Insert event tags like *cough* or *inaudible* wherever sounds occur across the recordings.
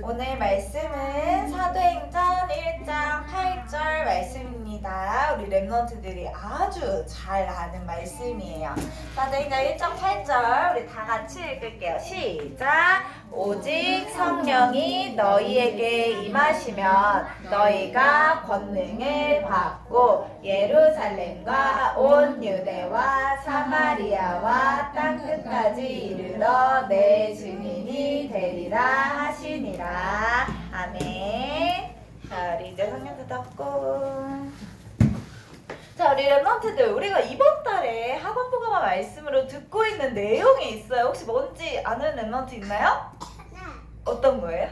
오늘 말씀은 사도행전 1장 8절 말씀입니다. 우리 랩런트들이 아주 잘 아는 말씀이에요. 사도행전 1장 8절 우리 다 같이 읽을게요. 시작! 오직 성령이 너희에게 임하시면 너희가 권능을 받고 예루살렘과 온 유대와 사마리아와 땅 끝까지 이르러 내 증인이 되리라 하시니라. 아멘. 자, 우리 이제 성령 닫고. 자, 우리 랩런트들, 우리가 이번 달에 학원 보감화 말씀으로 듣고 있는 내용이 있어요. 혹시 뭔지 아는 랩런트 있나요? 어떤 거예요?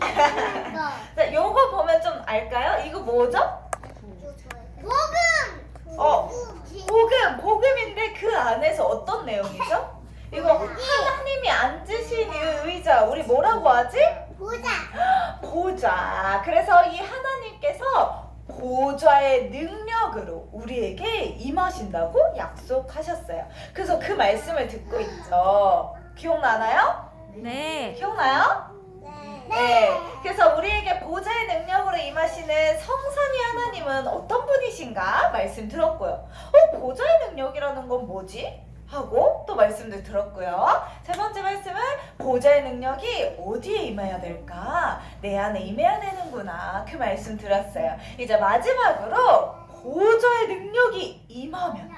*laughs* 자, 요거 보면 좀 알까요? 이거 뭐죠? 어, 복음, 복음인데 그 안에서 어떤 내용이죠? 이거 하나님이 앉으신 이 의자, 우리 뭐라고 하지? *gasps* 보좌. 그래서 이 하나님께서 보좌의 능력으로 우리에게 임하신다고 약속하셨어요. 그래서 그 말씀을 듣고 있죠. 기억나나요? 네. 기억나요? 네. 그래서 우리에게 보좌의 능력으로 임하시는 성삼위 하나님은 어떤 분이신가 말씀 들었고요. 어, 보좌의 능력이라는 건 뭐지? 하고 또 말씀도 들었고요. 세 번째 말씀은 보좌의 능력이 어디에 임해야 될까? 내 안에 임해야 되는구나. 그 말씀 들었어요. 이제 마지막으로 보좌의 능력이 임하면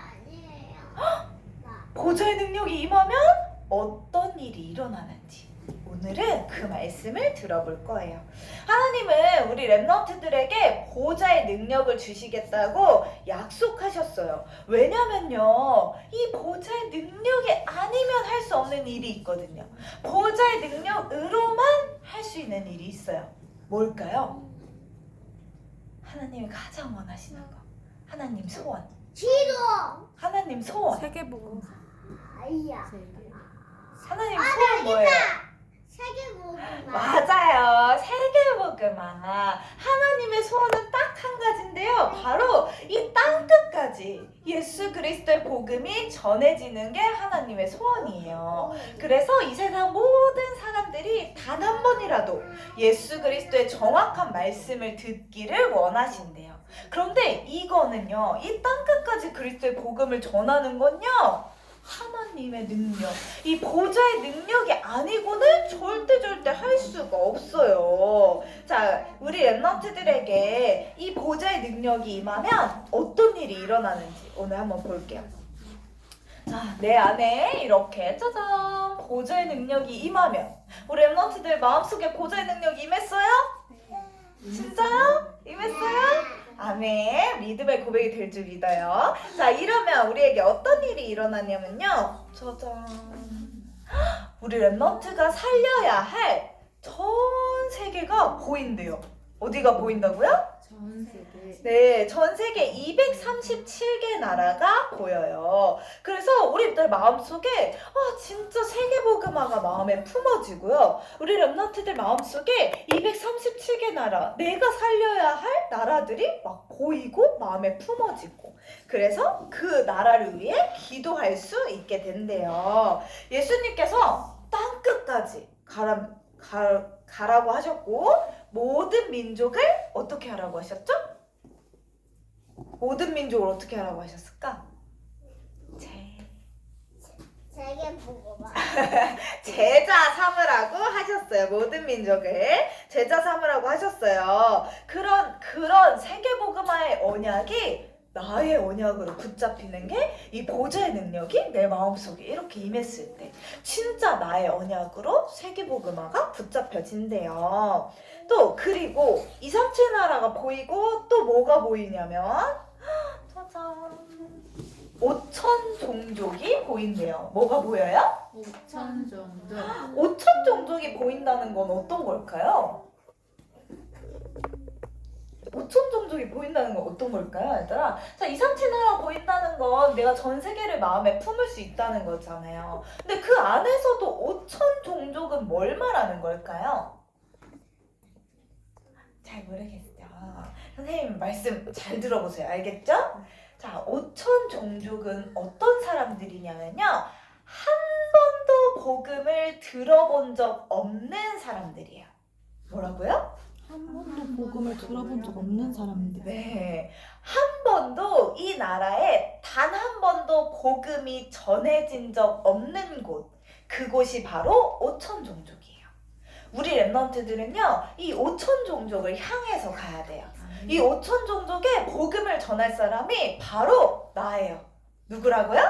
보좌의 능력이 임하면 어떤 일이 일어나는지 오늘은 그 말씀을 들어볼 거예요. 하나님은 우리 랩런트들에게 보좌의 능력을 주시겠다고 약속하셨어요. 왜냐면요, 이 보좌의 능력이 아니면 할 수 없는 일이 있거든요. 보좌의 능력으로만 할 수 있는 일이 있어요. 뭘까요? 하나님이 가장 원하시는 거. 하나님 소원. 하나님 소원. 세계보고 하나님 소원 뭐예요? 맞아요. 세계복음화. 하나님의 소원은 딱 한 가지인데요. 바로 이 땅 끝까지 예수 그리스도의 복음이 전해지는 게 하나님의 소원이에요. 그래서 이 세상 모든 사람들이 단 한 번이라도 예수 그리스도의 정확한 말씀을 듣기를 원하신대요. 그런데 이거는요, 이 땅 끝까지 그리스도의 복음을 전하는 건요, 하나님의 능력, 이 보좌의 능력이 아니고는 절대 절대 할 수가 없어요. 자, 우리 랩런트들에게 이 보좌의 능력이 임하면 어떤 일이 일어나는지 오늘 한번 볼게요. 자, 내 안에 이렇게 짜잔 보좌의 능력이 임하면 우리 랩런트들 마음속에 보좌의 능력이 임했어요? 진짜요? 임했어요? 아멘. 믿음의 고백이 될 줄 믿어요. 자, 이러면 우리에게 어떤 일이 일어나냐면요. 짜잔. 우리 랩런트가 살려야 할 전 세계가 보인대요. 어디가 보인다고요? 전 세계. 네, 전 세계 237개 나라가 보여요. 그래서 우리들 마음속에 아 진짜 세계복음화가 마음에 품어지고요. 우리 랩런트들 마음속에 237개 나라, 내가 살려야 할 나라들이 막 보이고 마음에 품어지고 그래서 그 나라를 위해 기도할 수 있게 된대요. 예수님께서 땅 끝까지 가라, 가, 가라고 하셨고 모든 민족을 어떻게 하라고 하셨죠? 모든 민족을 어떻게 하라고 하셨을까? 제, *laughs* 제자 삼으라고 하셨어요. 모든 민족을 제자 삼으라고 하셨어요. 그런 그런 세계 복음화의 언약이 나의 언약으로 붙잡히는 게 이 보좌의 능력이 내 마음속에 이렇게 임했을 때 진짜 나의 언약으로 세계복음화가 붙잡혀진대요. 또 그리고 2, 3, 7 나라가 보이고 또 뭐가 보이냐면 짜잔 5천 종족이 보인대요. 뭐가 보여요? 5천 정도. 5천 종족이 보인다는 건 어떤 걸까요? 5천 종족이 보인다는 건 어떤 걸까요, 얘들아? 자, 2, 3, 7 나라 보인다는 건 내가 전 세계를 마음에 품을 수 있다는 거잖아요. 근데 그 안에서도 5천 종족은 뭘 말하는 걸까요? 잘 모르겠죠. 선생님 말씀 잘 들어보세요. 알겠죠? 자, 5천 종족은 어떤 사람들이냐면요. 한 번도 복음을 들어본 적 없는 사람들이에요. 뭐라고요? 한 번도 복음을 들어본 적 없는 사람들. 네. 한 번도 이 나라에 단 한 번도 복음이 전해진 적 없는 곳. 그곳이 바로 오천 종족이에요. 우리 랩런트들은요, 이 오천 종족을 향해서 가야 돼요. 이 오천 종족에 복음을 전할 사람이 바로 나예요. 누구라고요?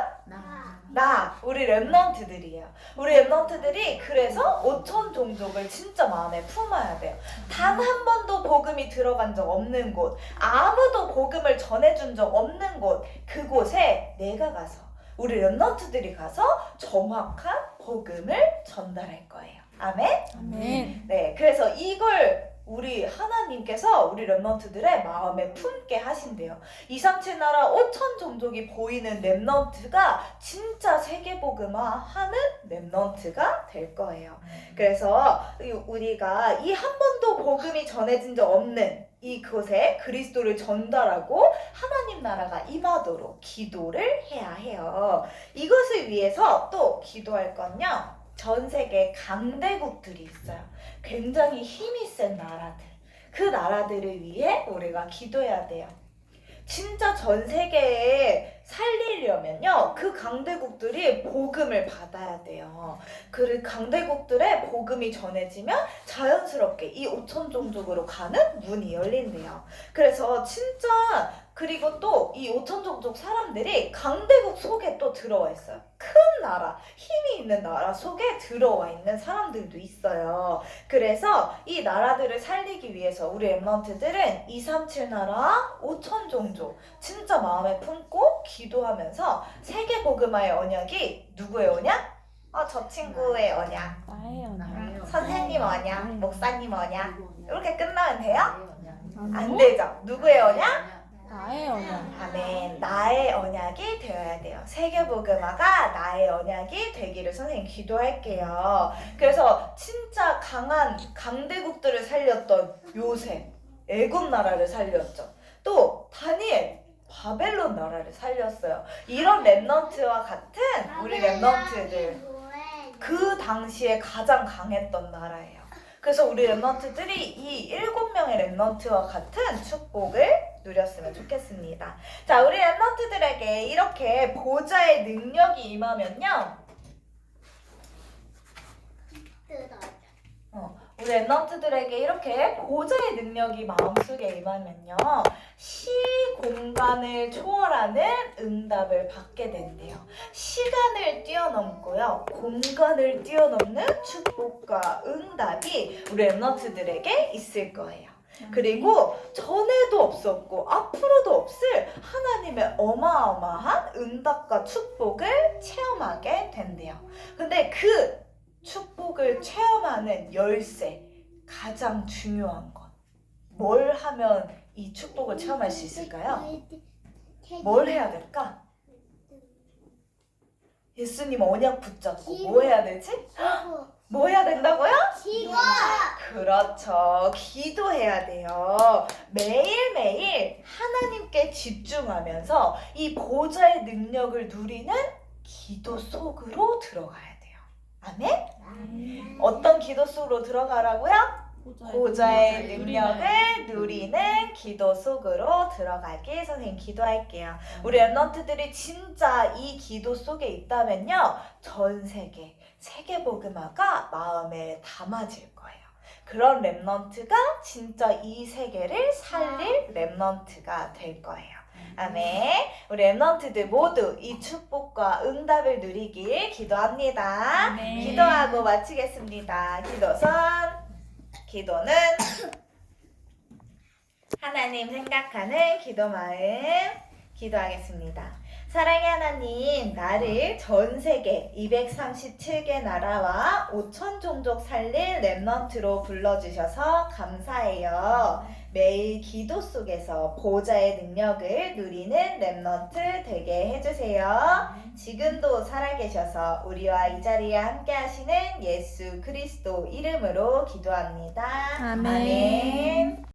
나. 나, 우리 랩런트들이에요. 우리 랩런트들이 그래서 오천 종족을 진짜 마음에 품어야 돼요. 단 한 번도 복음이 들어간 적 없는 곳, 아무도 복음을 전해준 적 없는 곳, 그곳에 내가 가서, 우리 랩런트들이 가서 정확한 복음을 전달할 거예요. 아멘? 아멘. 네, 그래서 이걸 우리 하나님께서 우리 랩런트들의 마음에 품게 하신대요. 237 나라 5천 종족이 보이는 랩런트가 진짜 세계복음화 하는 랩런트가 될 거예요. 그래서 이- 우리가 이 한 번도 복음이 전해진 적 없는 이곳에 그리스도를 전달하고 하나님 나라가 임하도록 기도를 해야 해요. 이것을 위해서 또 기도할 건요. 전 세계 강대국들이 있어요. 굉장히 힘이 센 나라들. 그 나라들을 위해 우리가 기도해야 돼요. 진짜 전 세계에 살리려면요, 그 강대국들이 복음을 받아야 돼요. 그 강대국들의 복음이 전해지면 자연스럽게 이 오천 종족으로 가는 문이 열린대요. 그래서 진짜 그리고 또 이 오천 종족 사람들이 강대국 속에 또 들어와 있어요. 큰 나라, 힘이 있는 나라 속에 들어와 있는 사람들도 있어요. 그래서 이 나라들을 살리기 위해서 우리 엠런트들은 237 나라 5천 종족 진짜 마음에 품고 기도하면서 세계 복음화의 언약이 누구의 언약? 어, 저 친구의 언약. 나의 언약. 음, 선생님 언약, 목사님 언약. 이렇게 끝나면 돼요? 안. 되죠. 누구의 언약? 나의 언약. 아멘. 나의 언약이 되어야 돼요. 세계복음화가 나의 언약이 되기를 선생님 기도할게요. 그래서 진짜 강한 강대국들을 살렸던 요셉, 애굽 나라를 살렸죠. 또 다니엘, 바벨론 나라를 살렸어요. 이런 랩넌트와 같은 우리 랩넌트들 그 당시에 가장 강했던 나라예요. 그래서 우리 랩넌트들이 이 일곱 명의 랩넌트와 같은 축복을 누렸으면 좋겠습니다. 자, 우리 랩넌트들에게 이렇게 보좌의 능력이 임하면요. 우리 랩넌트들에게 이렇게 보좌의 능력이 마음속에 임하면요. 시 공간을 초월하는 응답을 받게 된대요. 시간을 뛰어넘고요. 공간을 뛰어넘는 축복과 응답이 우리 랩넌트들에게 있을 거예요. 그리고 전에도 없었고 앞으로도 없을 하나님의 어마어마한 응답과 축복을 체험하게 된대요. 근데 그 축복을 체험하는 열쇠 가장 중요한 것. 뭘 하면 이 축복을 체험할 수 있을까요? 뭘 해야 될까? 예수님 언약 붙잡고 뭐 해야 되지? 뭐 해야 된다고요? 그렇죠. 기도해야 돼요. 매일매일 하나님께 집중하면서 이 보좌의 능력을 누리는 기도 속으로 들어가야 돼요. 아멘? 어떤 기도 속으로 들어가라고요? 보좌의 능력을 누리는 기도 속으로 들어가길 선생님 기도할게요. 우리 랩런트들이 진짜 이 기도 속에 있다면요. 전 세계, 세계 복음화가 마음에 담아질 거예요. 그런 랩런트가 진짜 이 세계를 살릴 랩런트가 될 거예요. 아멘. 우리 랩런트들 모두 이 축복과 응답을 누리길 기도합니다. 아멘. 기도하고 마치겠습니다. 기도선. 기도는 하나님 생각하는 기도 마음 기도하겠습니다. 사랑의 하나님, 나를 전 세계 237개 나라와 5천 종족 살릴 랩넌트로 불러주셔서 감사해요. 매일 기도 속에서 보좌의 능력을 누리는 랩넌트 되게 해주세요. 지금도 살아계셔서 우리와 이 자리에 함께 하시는 예수 그리스도 이름으로 기도합니다. 아멘. 아멘.